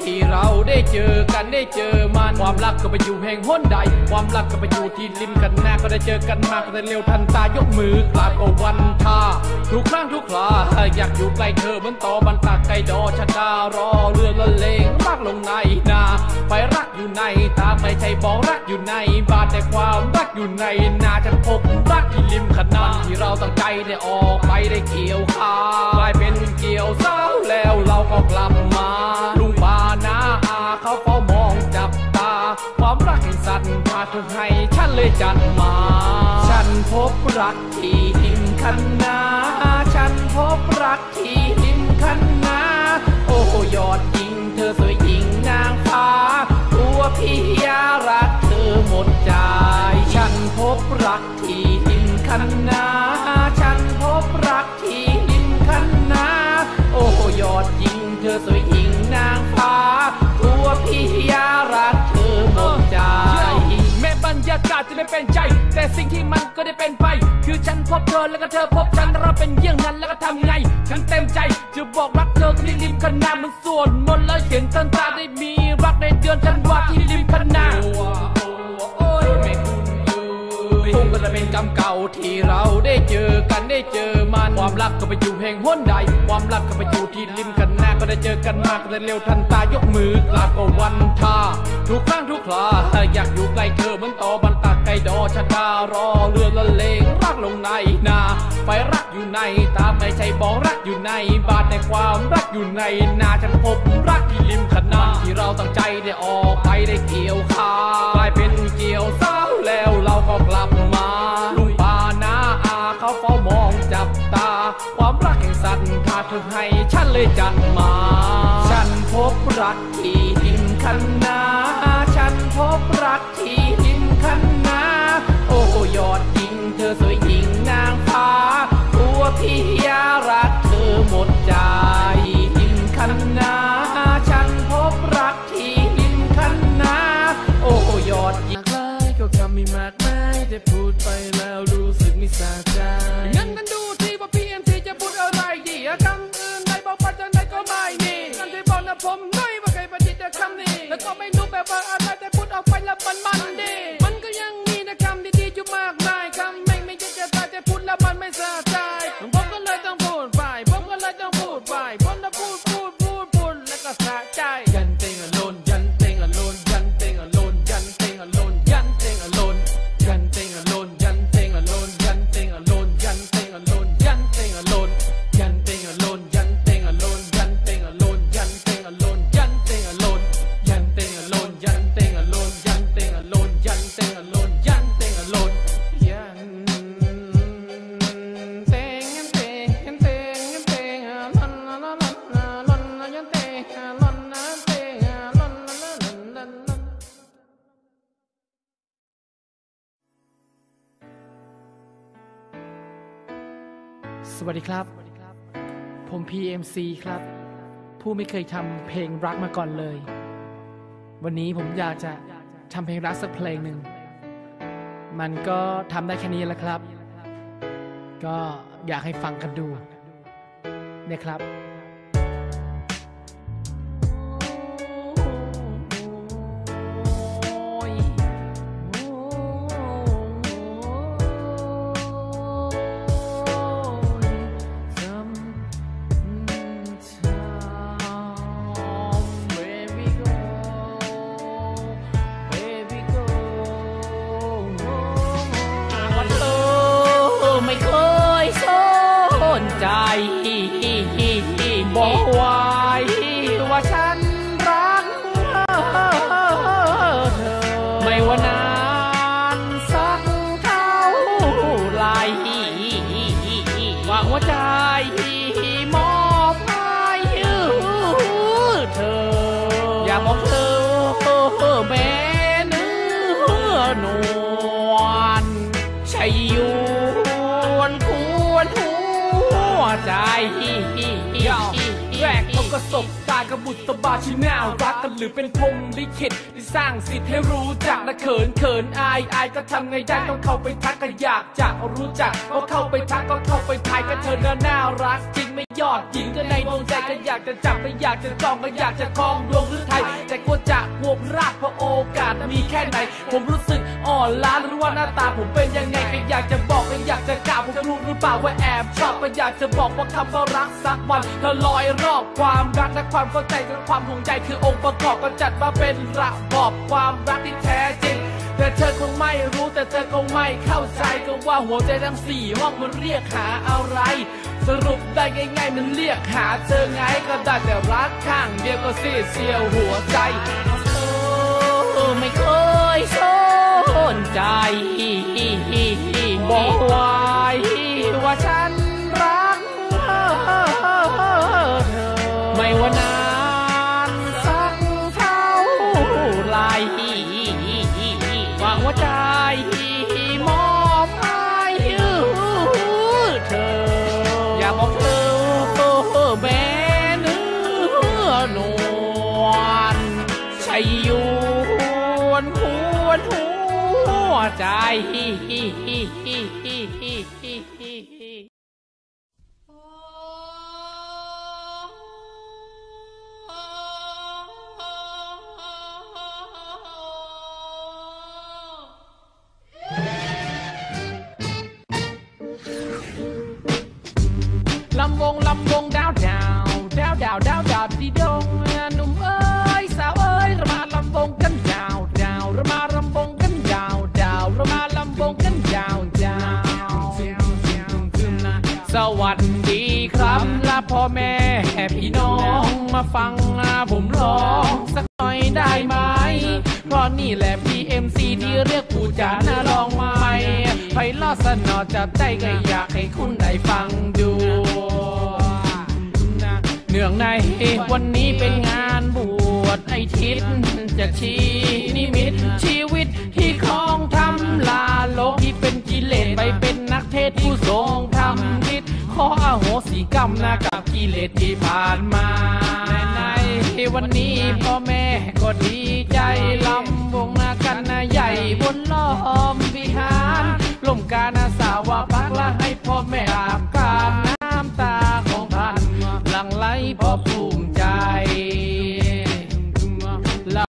ที่เราได้เจอกันได้เจอมันความรักก็ไปอยู่แห่งหนใด ความรักก็ไปอยู่ที่ริมกันหน้าก็ได้เจอกันมากแต่เร็วทันตายกมือกราบก็วันท่าทุกครั้งทุกคราอยากอยู่ใกล้เธอเหมือนต่อบันตากไกลดอชะดารอเรือละเลงรักลงในนาไฟรักอยู่ในตาไม่ใช่บอกรักอยู่ในบาทแต่ความรักอยู่ในนาจะพบรักที่ริมขนาที่เราตั้งใจได้ออกไปได้เกี่ยวขากลายเป็นเกี่ยวเศร้าแล้วเราก็กลับมาลุงป้า พาเธอให้ฉันเลยจัดมา ฉันพบรักที่ริมคันนาฉันพบรักที่ริมคันนาโอ้ยอดหญิงเธอสวยหญิงนางฟ้า ตัวพี่ยารักเธอหมดใจ ฉันพบรักที่ริมคันนา ไม่เป็นใจ แต่สิ่งที่มันก็ได้เป็นไป คือฉันพบเธอแล้วก็เธอพบฉันเราเป็นเยี่ยงนั้นแล้วก็ทำไง ฉันเต็มใจ จะบอกรักเธอที่ริมคันนามันส่วนมนต์แล้วเห็นทันตาได้มีรักในเดือนธันวาที่ริมคันนาโอ้ยไม่คุ้นเลยคงก็จะเป็นกรรมเก่าที่เราได้เจอกันได้เจอมันความรักก็ไปอยู่แห่งห้นใด ความรักก็ไปอยู่ที่ริมคันนาก็ได้เจอกันมากแต่เร็วทันตายกมือกราบก็วันท่าทุกครั้งทุกคราอยากอยู่ใกล้ ไกลดอชะดารอเรือละเลงรักลงในนาไฟรักอยู่ในตาไม่ใช่บอกรักอยู่ในบาทในความรักอยู่ในนาฉันพบรักที่ริมขนาที่เราตั้งใจได้ออกไปได้เกี่ยวข้าวกลายเป็นเกี่ยวเศร้าแล้วเราก็กลับมาลุงปานาอาเขาเฝ้ามองจับตา ความรักแห่งสัตว์พาเธอให้ฉันเลยจัดมา ฉันพบรัก ไม่มากมายแต่พูดไปแล้วรู้สึกไม่สะ สวัสดีครับ ผม PMC ครับ ผู้ไม่เคยทำเพลงรักมาก่อนเลย วันนี้ผมอยากจะทำเพลงรักสักเพลงหนึ่ง มันก็ทำได้แค่นี้แหละครับ ก็อยากให้ฟังกันดูเนี่ยครับ ใจบอกไว้ว่าฉัน ประสบการณ์กับบุตรบาที่น่ารักกันหรือเป็นพรหมลิขิตที่สร้างสิทธิ์ให้รู้จักนะเขินเขินอายอายก็ทำไงได้ต้องเข้าไปทักก็อยากจะรู้จักก็เข้าไปทักก็เข้าไปทายก็เธอน่าน่ารักจริงไม่ยอดหญิงก็ในดวงใจก็อยากจะจับก็อยากจะจองก็อยากจะครองดวงหรือไทยแต่กลัวจะบวกรากเพราะโอกาสมีแค่ไหน ผมรู้สึก อ่อนล้าหรือว่าหน้าตาผมเป็นยังไงก็อยากจะบอกก็อยากจะกล่าวผมจะรู้หรือเปล่าว่าแอบชอบก็อยากจะบอกว่าคำว่ารักสักวันเธอลอยรอบความรักและความเข้าใจและความห่วงใยคือองค์ประกอบก็จัดมาเป็นระบอบความรักที่แท้จริงแต่เธอคงไม่รู้แต่เธอคงไม่เข้าใจก็ว่าหัวใจทั้งสี่ห้องมันเรียกหาอะไร สรุปได้ง่ายๆมันเรียกหาเธอไงก็ได้แต่รักข้างเดียวก็เสียเสียวหัวใจ บอกไว้ว่าฉันรักเธอ ไม่ว่านานสักเท่าไรหวางหัวใจมอบให้เธอ อยากบอกเธอแม่เนื้อนวลชัยยวนหวนหัว ใจ มาฟังผมร้องสักหน่อยได้ไหม เพราะนี่แหละ PMC ที่เรียกผู้จาน่าลองไหมไพเราะสนอจับใจก็อยากให้คุณได้ฟังดู เนื่องในวันนี้เป็นงานบวชไอทิศจะชี้นิมิตชีวิตที่คลองทำลาโลกที่เป็นกิเลสไปเป็นนักเทศผู้ทรงทำนิดขออโหสิกรรมนะกับกิเลสที่ผ่านมา วันนี้พ่อ